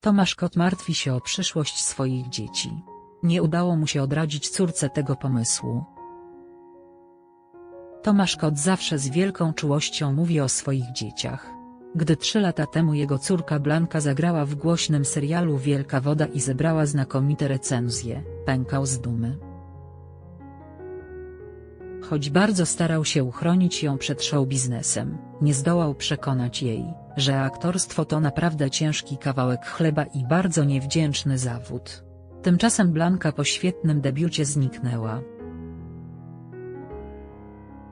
Tomasz Kot martwi się o przyszłość swoich dzieci. Nie udało mu się odradzić córce tego pomysłu. Tomasz Kot zawsze z wielką czułością mówi o swoich dzieciach. Gdy trzy lata temu jego córka Blanka zagrała w głośnym serialu Wielka Woda i zebrała znakomite recenzje, pękał z dumy. Choć bardzo starał się uchronić ją przed show biznesem, nie zdołał przekonać jej, że aktorstwo to naprawdę ciężki kawałek chleba i bardzo niewdzięczny zawód. Tymczasem Blanka po świetnym debiucie zniknęła.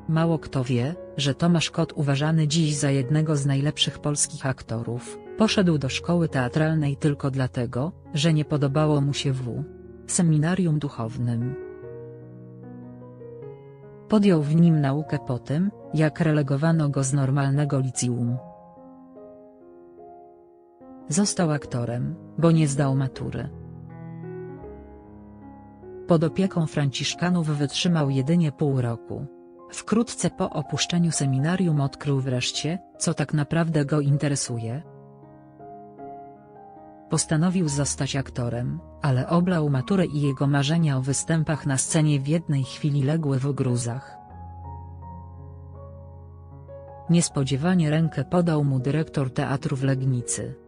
Mało kto wie, że Tomasz Kot uważany dziś za jednego z najlepszych polskich aktorów, poszedł do szkoły teatralnej tylko dlatego, że nie podobało mu się w seminarium duchownym. Podjął w nim naukę po tym, jak relegowano go z normalnego liceum. Został aktorem, bo nie zdał matury. Pod opieką franciszkanów wytrzymał jedynie pół roku. Wkrótce po opuszczeniu seminarium odkrył wreszcie, co tak naprawdę go interesuje. Postanowił zostać aktorem, ale oblał maturę i jego marzenia o występach na scenie w jednej chwili legły w gruzach. Niespodziewanie rękę podał mu dyrektor teatru w Legnicy.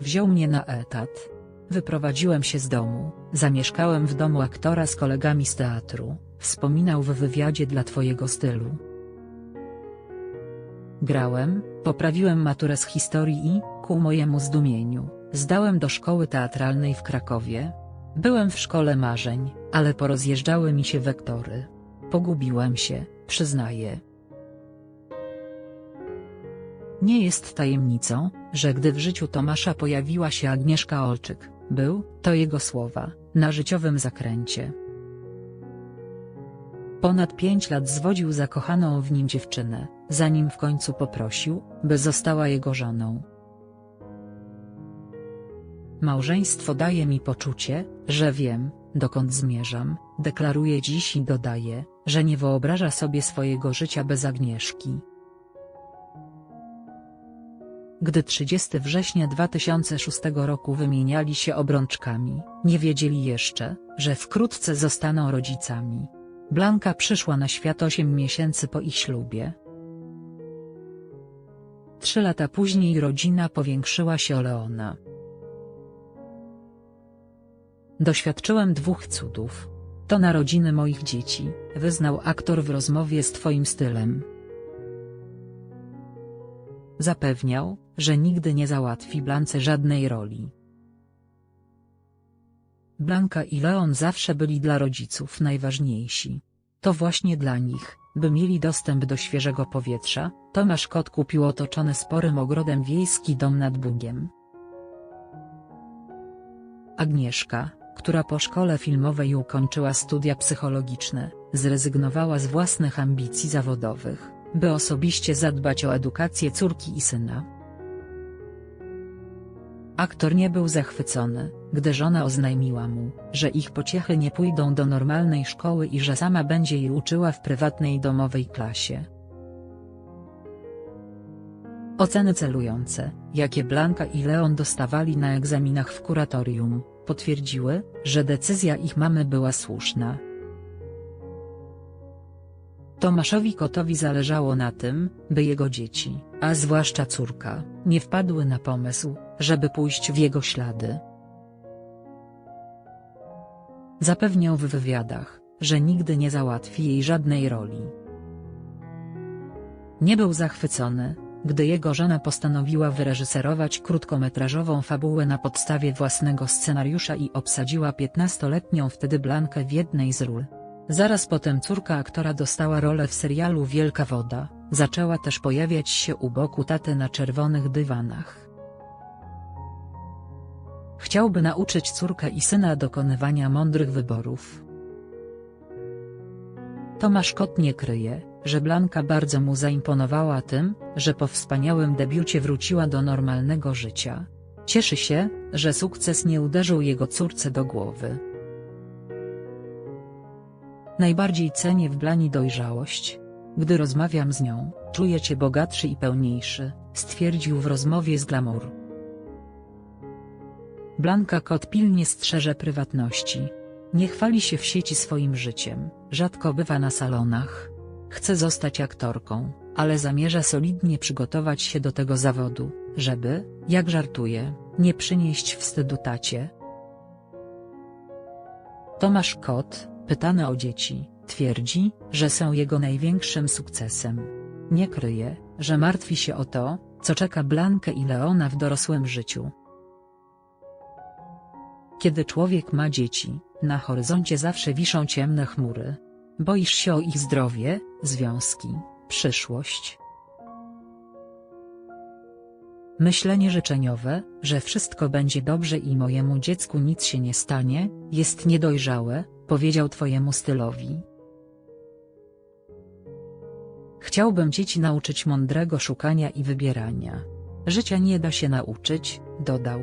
Wziął mnie na etat. Wyprowadziłem się z domu, zamieszkałem w domu aktora z kolegami z teatru, wspominał w wywiadzie dla Twojego stylu. Grałem, poprawiłem maturę z historii i, ku mojemu zdumieniu, zdałem do szkoły teatralnej w Krakowie. Byłem w szkole marzeń, ale porozjeżdżały mi się wektory. Pogubiłem się, przyznaję. Nie jest tajemnicą, że gdy w życiu Tomasza pojawiła się Agnieszka Olczyk, był, to jego słowa, na życiowym zakręcie. Ponad pięć lat zwodził zakochaną w nim dziewczynę, zanim w końcu poprosił, by została jego żoną. Małżeństwo daje mi poczucie, że wiem, dokąd zmierzam, deklaruje dziś i dodaje, że nie wyobraża sobie swojego życia bez Agnieszki. Gdy 30 września 2006 roku wymieniali się obrączkami, nie wiedzieli jeszcze, że wkrótce zostaną rodzicami. Blanka przyszła na świat 8 miesięcy po ich ślubie. Trzy lata później rodzina powiększyła się o Leona. Doświadczyłem dwóch cudów. To narodziny moich dzieci, wyznał aktor w rozmowie z Twoim stylem. Zapewniał, że nigdy nie załatwi Blance żadnej roli. Blanka i Leon zawsze byli dla rodziców najważniejsi. To właśnie dla nich, by mieli dostęp do świeżego powietrza, Tomasz Kot kupił otoczony sporym ogrodem wiejski dom nad Bugiem. Agnieszka, która po szkole filmowej ukończyła studia psychologiczne, zrezygnowała z własnych ambicji zawodowych, by osobiście zadbać o edukację córki i syna. Aktor nie był zachwycony, gdy żona oznajmiła mu, że ich pociechy nie pójdą do normalnej szkoły i że sama będzie jej uczyła w prywatnej domowej klasie. Oceny celujące, jakie Blanka i Leon dostawali na egzaminach w kuratorium, potwierdziły, że decyzja ich mamy była słuszna. Tomaszowi Kotowi zależało na tym, by jego dzieci, a zwłaszcza córka, nie wpadły na pomysł, żeby pójść w jego ślady. Zapewniał w wywiadach, że nigdy nie załatwi jej żadnej roli. Nie był zachwycony, gdy jego żona postanowiła wyreżyserować krótkometrażową fabułę na podstawie własnego scenariusza i obsadziła 15-letnią wtedy Blankę w jednej z ról. Zaraz potem córka aktora dostała rolę w serialu Wielka Woda, zaczęła też pojawiać się u boku taty na czerwonych dywanach. Chciałby nauczyć córkę i syna dokonywania mądrych wyborów. Tomasz Kot nie kryje, że Blanka bardzo mu zaimponowała tym, że po wspaniałym debiucie wróciła do normalnego życia. Cieszy się, że sukces nie uderzył jego córce do głowy. Najbardziej cenię w Blani dojrzałość. Gdy rozmawiam z nią, czuję cię bogatszy i pełniejszy, stwierdził w rozmowie z Glamour. Blanka kot pilnie strzeże prywatności. Nie chwali się w sieci swoim życiem, rzadko bywa na salonach. Chce zostać aktorką, ale zamierza solidnie przygotować się do tego zawodu, żeby, jak żartuje, nie przynieść wstydu tacie. Tomasz Kot, pytany o dzieci, twierdzi, że są jego największym sukcesem. Nie kryje, że martwi się o to, co czeka Blankę i Leona w dorosłym życiu. Kiedy człowiek ma dzieci, na horyzoncie zawsze wiszą ciemne chmury. Boisz się o ich zdrowie, związki, przyszłość. Myślenie życzeniowe, że wszystko będzie dobrze i mojemu dziecku nic się nie stanie, jest niedojrzałe, powiedział twojemu stylowi. Chciałbym dzieci nauczyć mądrego szukania i wybierania. Życia nie da się nauczyć, dodał.